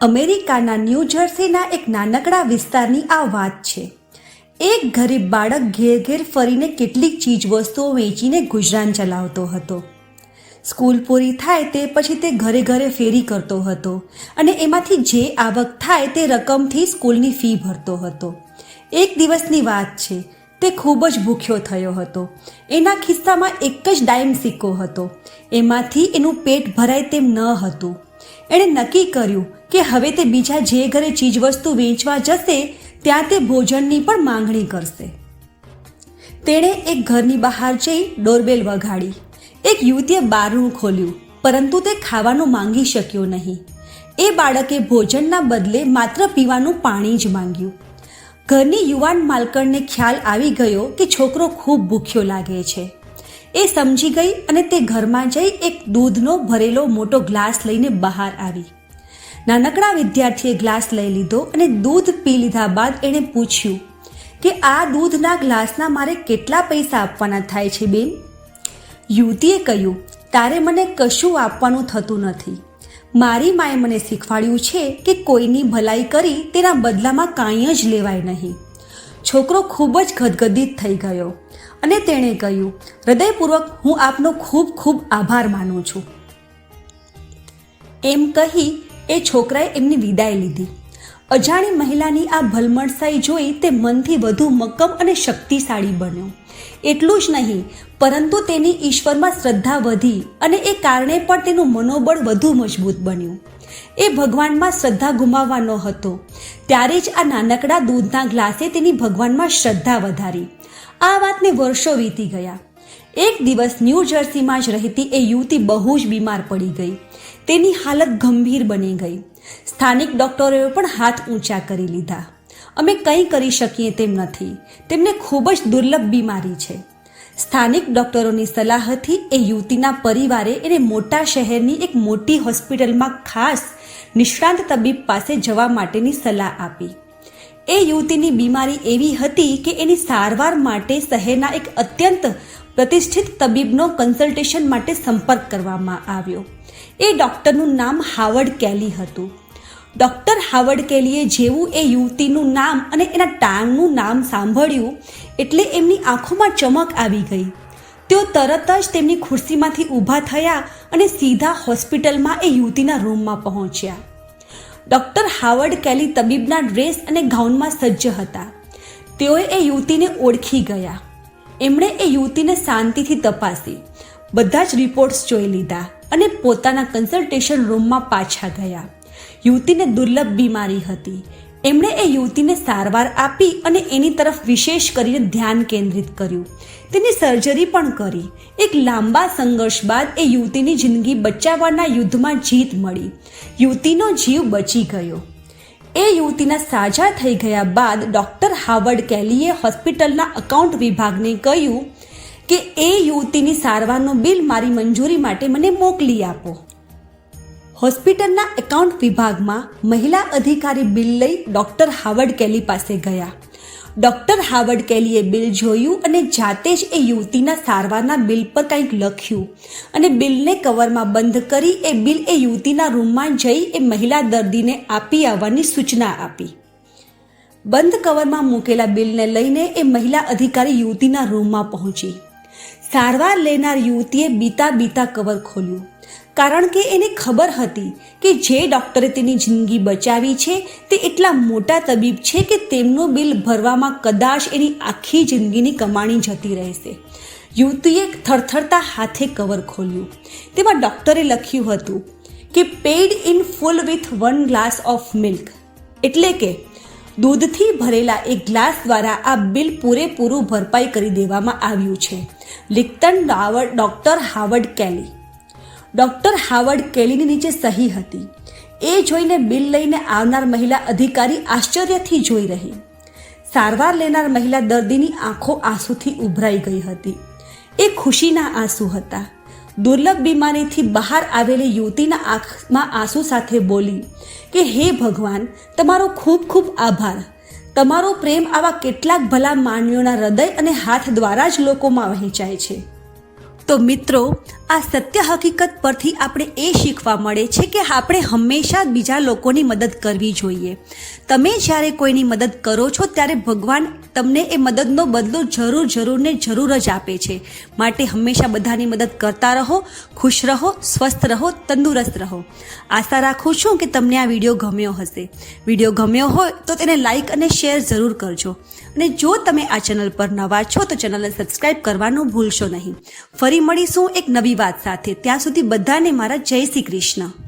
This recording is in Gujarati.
અમેરિકાના ન્યૂ જર્સીના એક નાનકડા વિસ્તારની આ વાત છે. એક ગરીબ બાળક ઘેર ઘેર ફરીને કેટલીક ચીજવસ્તુઓ વેચીને ગુજરાન ચલાવતો હતો. સ્કૂલ પૂરી થાય તે પછી તે ઘરે ઘરે ફેરી કરતો હતો અને એમાંથી જે આવક થાય તે રકમથી સ્કૂલની ફી ભરતો હતો. એક દિવસની વાત છે, તે ખૂબ જ ભૂખ્યો થયો હતો. એના ખિસ્સામાં એક જ ડાયમ સિક્કો હતો. એમાંથી એનું પેટ ભરાય તેમ ન હતું. એણે નક્કી કર્યું કે હવે તે બીજા જે ઘરે ચીજવસ્તુ વેચવા જશે, ત્યાં તે ભોજનની પણ માંગણી કરશે. તેણે એક ઘરની બહાર જઈ ડોરબેલ વગાડી. એક યુવતીએ બારણું ખોલ્યું, પરંતુ તે ખાવાનું માંગી શક્યો નહીં. એ બાળકે ભોજનના બદલે માત્ર પીવાનું પાણી જ માંગ્યું. ઘરની યુવાન માલકણને ખ્યાલ આવી ગયો કે છોકરો ખૂબ ભૂખ્યો લાગે છે. એ સમજી ગઈ અને તે ઘરમાં જઈ એક દૂધનો ભરેલો મોટો ગ્લાસ લઈને બહાર આવી. નાનકડા વિદ્યાર્થીએ ગ્લાસ લઈ લીધો અને દૂધ પી લીધા બાદ એણે પૂછ્યું કે આ દૂધના ગ્લાસના મારે કેટલા પૈસા આપવાના થાય છે, બેન? યુવતીએ કહ્યું, તારે મને કશું આપવાનું થતું નથી. મારી માએ મને શીખવાડ્યું છે કે કોઈની ભલાઈ કરી તેના બદલામાં કાંઈ જ લેવાય નહીં. છોકરો ખૂબ જ ગદગદિત થઈ ગયો અને તેણે કહ્યું, હૃદયપૂર્વક હું આપનો ખૂબ ખૂબ આભાર માનું છું. એમ કહી એ છોકરાએ એમની વિદાય લીધી. અજાણી મહિલાની આ ભલમણસાઈ જોઈ તે મનથી વધુ મક્કમ અને શક્તિશાળી બન્યો. એટલું જ નહીં, પરંતુ તેની ઈશ્વરમાં શ્રદ્ધા વધી અને એ કારણે પણ તેનું મનોબળ વધુ મજબૂત બન્યું. એ ભગવાનમાં શ્રદ્ધા ગુમાવવાનો હતો ત્યારે જ આ નાનકડા દૂધના ગ્લાસે તેની ભગવાનમાં શ્રદ્ધા વધારી. આ વાતને વર્ષો વીતી ગયા. એક દિવસ ન્યૂ જર્સીમાં જ રહેતી એ યુવતી બહુ જ બીમાર પડી ગઈ. તેની હાલત ગંભીર બની ગઈ. સ્થાનિક ડોક્ટરોએ પણ હાથ ઊંચા કરી લીધા. અમે કંઈ કરી શકીએ તેમ નથી. તેમને ખૂબ જ દુર્લભ બીમારી છે. સ્થાનિક ડોક્ટરોની સલાહથી એ યુવતીના પરિવારે એને મોટા શહેરની એક મોટી હોસ્પિટલમાં ખાસ નિષ્ણાંત તબીબ પાસે જવા માટેની સલાહ આપી. એ યુવતીની બીમારી એવી હતી કે એની સારવાર માટે શહેરના એક અત્યંત પ્રતિષ્ઠિત તબીબનો કન્સલ્ટેશન માટે સંપર્ક કરવામાં આવ્યો. એ ડૉક્ટરનું નામ હાવર્ડ કેલી હતું. ડૉક્ટર હાવર્ડ કેલીએ જેવું એ યુવતીનું નામ અને એના ટાંગનું નામ સાંભળ્યું એટલે એમની આંખોમાં ચમક આવી ગઈ. તેઓ તરત જ તેમની ખુરશીમાંથી ઊભા થયા અને સીધા હોસ્પિટલમાં એ યુવતીના રૂમમાં પહોંચ્યા. ડૉક્ટર હાવર્ડ કેલી તબીબના ડ્રેસ અને ગાઉનમાં સજ્જ હતા. તેઓએ એ યુવતીને ઓળખી ગયા. એમણે એ યુવતીને શાંતિથી તપાસી. બધા જ રિપોર્ટ્સ જોઈ લીધા અને પોતાના કન્સલ્ટેશન રૂમમાં પાછા ગયા. યુવતીને દુર્લભ બીમારી હતી. એમણે એ યુવતીને સારવાર આપી અને એની તરફ વિશેષ કરીને ધ્યાન કેન્દ્રિત કર્યું. તેની સર્જરી પણ કરી. એક લાંબા સંઘર્ષ બાદ એ યુવતીની જિંદગી બચાવવાના યુદ્ધમાં જીત મળી. યુવતીનો જીવ બચી ગયો. એ યુવતીના સાજા થઈ ગયા બાદ ડૉક્ટર હાવર્ડ કેલીએ હોસ્પિટલના અકાઉન્ટ વિભાગને કહ્યું કે એ યુવતીની સારવારનું બિલ મારી મંજૂરી માટે મને મોકલી આપો. હોસ્પિટલના એકાઉન્ટ વિભાગમાં મહિલા અધિકારી બિલ લઈ ડૉક્ટર હાવર્ડ કેલી પાસે ગયા. ડૉક્ટર હાવર્ડ કેલીએ બિલ જોયું અને જાતે જ એ યુવતીના સારવારના બિલ પર કંઈક લખ્યું. અને બિલને કવરમાં બંધ કરી એ બિલ એ યુવતીના રૂમમાં જઈ એ મહિલા દર્દીને આપી આવવાની સૂચના આપી. બંધ કવરમાં મૂકેલા બિલને લઈને એ મહિલા અધિકારી યુવતીના રૂમમાં પહોંચી. સારવાર લેનાર યુવતીએ બીતા બીતા કવર ખોલ્યું. કારણ કે એને ખબર હતી કે જે ડૉક્ટરે તેની જિંદગી બચાવી છે, તે એટલા મોટા તબીબ છે કે તેમનું બિલ ભરવામાં કદાચ એની આખી જિંદગીની કમાણી જતી રહેશે. યુવતીએ થરથરતા હાથે કવર ખોલ્યું. તેમાં ડૉક્ટરે લખ્યું હતું કે paid in full with one glass of milk એટલે કે, દૂધથી ભરેલા એક ગ્લાસ દ્વારા આ બિલ પૂરેપૂરું ભરપાઈ કરી દેવામાં આવ્યું છે. લિક્ટન doctor Howard Kelly. Doctor Howard કેલીની નીચે સહી હતી. એ જોઈને બિલ લઈને આવનાર મહિલા અધિકારી આશ્ચર્યથી જોઈ રહી. સારવાર લેનાર મહિલા દર્દીની આંખો આંસુથી ઉભરાઈ ગઈ હતી. એ ખુશીના આંસુ હતા. દુર્લભ બીમારીથી બહાર આવેલી યુવતીના આંખમાં આંસુ સાથે બોલી, કે હે ભગવાન, તમારો ખૂબ ખૂબ આભાર. તમારો પ્રેમ આવા કેટલાક ભલા માનવીઓના હૃદય અને હાથ દ્વારા જ લોકોમાં વહેંચાય છે. તો મિત્રો, આ સત્ય હકીકત પરથી આપણે એ શીખવા મળે છે કે આપણે હંમેશા બીજા લોકોની મદદ કરવી જોઈએ. તમે જ્યારે કોઈની મદદ કરો છો, ત્યારે ભગવાન તમને એ મદદનો બદલો જરૂર જરૂર ને જરૂર જ આપે છે. માટે હંમેશા બધાની મદદ કરતા રહો, ખુશ રહો, સ્વસ્થ રહો, તંદુરસ્ત રહો. આશા રાખું છું કે તમને આ વીડિયો ગમ્યો હશે. વીડિયો ગમ્યો હોય તો તેને લાઇક અને શેર જરૂર કરજો. અને જો તમે આ ચેનલ પર નવા છો, તો ચેનલને સબસ્ક્રાઈબ કરવાનું ભૂલશો નહીં. ફરી મળીશું એક નવી વાત સાથે. ત્યાં સુધી બધાને મારા જય શ્રી કૃષ્ણ.